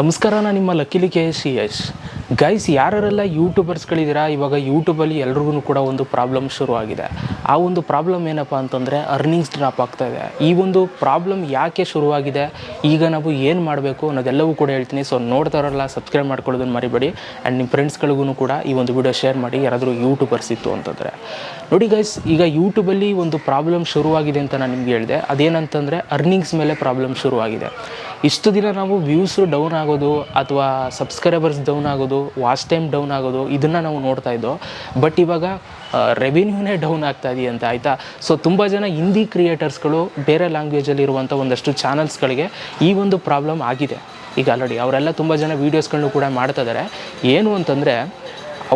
ನಮಸ್ಕಾರ ನಾನು ನಿಮ್ಮ ಲಕ್ಕಿಲಿ ಕೆ ಸಿ ಎಸ್ ಗೈಸ್ ಯಾರೆಲ್ಲ ಯೂಟ್ಯೂಬರ್ಸ್ಗಳಿದ್ದೀರಾ ಇವಾಗ ಯೂಟ್ಯೂಬಲ್ಲಿ ಎಲ್ರಿಗೂ ಕೂಡ ಒಂದು ಪ್ರಾಬ್ಲಮ್ ಶುರುವಾಗಿದೆ ಆ ಒಂದು ಪ್ರಾಬ್ಲಮ್ ಏನಪ್ಪ ಅಂತಂದರೆ ಅರ್ನಿಂಗ್ಸ್ ಡ್ರಾಪ್ ಆಗ್ತಾ ಇದೆ. ಈ ಒಂದು ಪ್ರಾಬ್ಲಮ್ ಯಾಕೆ ಶುರುವಾಗಿದೆ, ಈಗ ನಾವು ಏನು ಮಾಡಬೇಕು ಅನ್ನೋದೆಲ್ಲವೂ ಕೂಡ ಹೇಳ್ತೀನಿ. ಸೊ ನೋಡ್ತಾರಲ್ಲ ಸಬ್ಸ್ಕ್ರೈಬ್ ಮಾಡ್ಕೊಳ್ಳೋದನ್ನು ಮರಿಬೇಡಿ. ಆ್ಯಂಡ್ ನಿಮ್ಮ ಫ್ರೆಂಡ್ಸ್ಗಳಿಗೂ ಕೂಡ ಈ ಒಂದು ವಿಡಿಯೋ ಶೇರ್ ಮಾಡಿ, ಯಾರಾದರೂ ಯೂಟ್ಯೂಬರ್ಸ್ ಇತ್ತು ಅಂತಂದರೆ. ನೋಡಿ ಗೈಸ್ ಈಗ ಯೂಟ್ಯೂಬಲ್ಲಿ ಒಂದು ಪ್ರಾಬ್ಲಮ್ ಶುರುವಾಗಿದೆ ಅಂತ ನಾನು ನಿಮ್ಗೆ ಹೇಳಿದೆ. ಅದೇನಂತಂದರೆ ಅರ್ನಿಂಗ್ಸ್ ಮೇಲೆ ಪ್ರಾಬ್ಲಮ್ ಶುರುವಾಗಿದೆ. ಇಷ್ಟು ದಿನ ನಾವು ವ್ಯೂಸು ಡೌನ್ ಆಗೋದು ಅಥವಾ ಸಬ್ಸ್ಕ್ರೈಬರ್ಸ್ ಡೌನ್ ಆಗೋದು ವಾಚ್ ಟೈಮ್ ಡೌನ್ ಆಗೋದು, ಇದನ್ನು ನಾವು ನೋಡ್ತಾ ಇದ್ದೋ. ಬಟ್ ಇವಾಗ ರೆವಿನ್ಯೂನೇ ಡೌನ್ ಆಗ್ತಾ ಇದೆಯಂತ ಆಯಿತಾ? ಸೊ ತುಂಬ ಜನ ಹಿಂದಿ ಕ್ರಿಯೇಟರ್ಸ್ಗಳು ಬೇರೆ ಲ್ಯಾಂಗ್ವೇಜಲ್ಲಿ ಇರುವಂಥ ಒಂದಷ್ಟು ಚಾನಲ್ಸ್ಗಳಿಗೆ ಈ ಒಂದು ಪ್ರಾಬ್ಲಮ್ ಆಗಿದೆ. ಈಗ ಆಲ್ರೆಡಿ ಅವರೆಲ್ಲ ತುಂಬ ಜನ ವೀಡಿಯೋಸ್ಗಳನ್ನು ಕೂಡ ಮಾಡ್ತಾ ಇದ್ದಾರೆ. ಏನು ಅಂತಂದರೆ,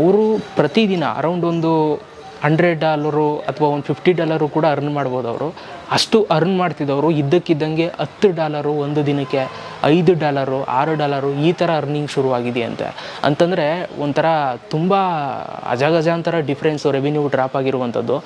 ಅವರು ಪ್ರತಿದಿನ ಅರೌಂಡ್ ಒಂದು ಹಂಡ್ರೆಡ್ ಡಾಲರು ಅಥವಾ ಒಂದು ಫಿಫ್ಟಿ ಡಾಲರು ಕೂಡ ಅರ್ನ್ ಮಾಡ್ಬೋದು ಅವರು. ಅಷ್ಟು ಅರ್ನ್ ಮಾಡ್ತಿದ್ದವರು ಇದ್ದಕ್ಕಿದ್ದಂಗೆ ಹತ್ತು ಡಾಲರು ಒಂದು ದಿನಕ್ಕೆ ಐದು ಡಾಲರು, ಆರು ಡಾಲರು ಈ ಥರ ಅರ್ನಿಂಗ್ ಶುರುವಾಗಿದೆಯಂತೆ ಅಂತಂದರೆ ಒಂಥರ ತುಂಬ ಅಜಗಜಾಂತರ ಡಿಫ್ರೆನ್ಸು ರೆವಿನ್ಯೂ ಡ್ರಾಪ್ ಆಗಿರುವಂಥದ್ದು.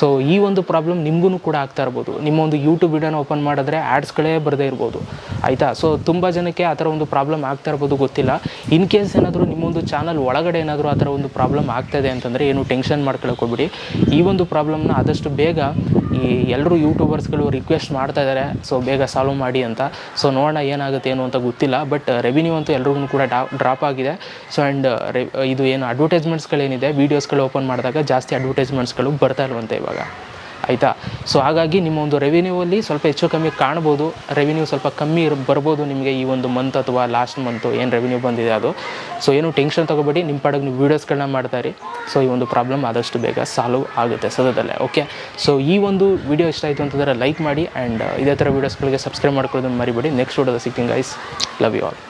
ಸೊ ಈ ಒಂದು ಪ್ರಾಬ್ಲಮ್ ನಿಮಗೂ ಕೂಡ ಆಗ್ತಾ ಇರ್ಬೋದು. ನಿಮ್ಮ ಒಂದು ಯೂಟ್ಯೂಬ್ ವಿಡಿಯೋನ ಓಪನ್ ಮಾಡಿದ್ರೆ ಆ್ಯಡ್ಸ್ಗಳೇ ಬರದೇ ಇರ್ಬೋದು. ಆಯಿತಾ? ಸೊ ತುಂಬ ಜನಕ್ಕೆ ಆ ಥರ ಒಂದು ಪ್ರಾಬ್ಲಮ್ ಆಗ್ತಾ ಇರ್ಬೋದು ಗೊತ್ತಿಲ್ಲ. ಇನ್ ಕೇಸ್ ಏನಾದರೂ ನಿಮ್ಮೊಂದು ಚಾನಲ್ ಒಳಗಡೆ ಏನಾದರೂ ಆ ಥರ ಒಂದು ಪ್ರಾಬ್ಲಮ್ ಆಗ್ತಾಯಿದೆ ಅಂತಂದರೆ ಏನು ಟೆನ್ಷನ್ ಮಾಡ್ಕೊಳಕ್ಕೆ ಈ ಒಂದು ಪ್ರಾಬ್ಲಮ್ನ ಆದಷ್ಟು ಬೇಗ ಈ ಎಲ್ಲರೂ ಯೂಟ್ಯೂಬರ್ಸ್ಗಳು ರಿಕ್ವೆಸ್ಟ್ ಮಾಡ್ತಾ ಇದ್ದಾರೆ ಸೊ ಬೇಗ ಸಾಲ್ವ್ ಮಾಡಿ ಅಂತ. ಸೊ ನೋಡೋಣ ಏನಾಗುತ್ತೆ. ಏನು ಅಂತ ಗೊತ್ತಿಲ್ಲ ಬಟ್ ರೆವಿನ್ಯೂ ಅಂತೂ ಎಲ್ರಿಗೂ ಕೂಡ ಡಾ ಡ್ರಾಪ್ ಆಗಿದೆ. ಸೊ ಆ್ಯಂಡ್ ರೆ ಇದು ಏನು ಅಡ್ವರ್ಟೈಸ್ಮೆಂಟ್ಸ್ಗಳೇನಿದೆ ವೀಡಿಯೋಸ್ಗಳು ಓಪನ್ ಮಾಡಿದಾಗ ಜಾಸ್ತಿ ಅಡ್ವರ್ಟೈಸ್ಮೆಂಟ್ಸ್ಗಳು ಬರ್ತಾ ಇಲ್ವಂತೆ ಇವಾಗ. ಆಯಿತಾ? ಸೊ ಹಾಗಾಗಿ ನಿಮ್ಮ ಒಂದು ರೆವಿನ್ಯೂವಲ್ಲಿ ಸ್ವಲ್ಪ ಹೆಚ್ಚು ಕಮ್ಮಿ ಕಾಣ್ಬೋದು. ರೆವಿನ್ಯೂ ಸ್ವಲ್ಪ ಕಮ್ಮಿ ಬರ್ಬೋದು ನಿಮಗೆ ಈ ಒಂದು ಮಂತ್ ಅಥವಾ ಲಾಸ್ಟ್ ಮಂತು ಏನು ರೆವಿನ್ಯೂ ಬಂದಿದೆ ಅದು. ಸೊ ಏನು ಟೆನ್ಷನ್ ತೊಗೋಬೇಡಿ. ನಿಮ್ಮ ಪಾಡಿಗೆ ನೀವು ವೀಡಿಯೋಸ್ಗಳನ್ನ ಮಾಡ್ತಾಯಿರಿ ಸೊ ಈ ಒಂದು ಪ್ರಾಬ್ಲಮ್ ಆದಷ್ಟು ಬೇಗ ಸಾಲ್ವ್ ಆಗುತ್ತೆ ಸದ್ಯದಲ್ಲೇ ಓಕೆ ಸೊ ಈ ಒಂದು ವಿಡಿಯೋ ಇಷ್ಟ ಆಯಿತು ಅಂತಂದರೆ ಲೈಕ್ ಮಾಡಿ ಆ್ಯಂಡ್ ಇದೇ ಥರ ವೀಡಿಯೋಸ್ಗಳಿಗೆ ಸಬ್ಸ್ಕ್ರೈಬ್ ಮಾಡ್ಕೊಳ್ಳೋದನ್ನು ಮರಿಬೇಡಿ. ನೆಕ್ಸ್ಟ್ ವಿಡಿಯೋದ ಸಿಕ್ಕಿಂಗ್ ಐಸ್ ಲವ್ ಯು ಆಲ್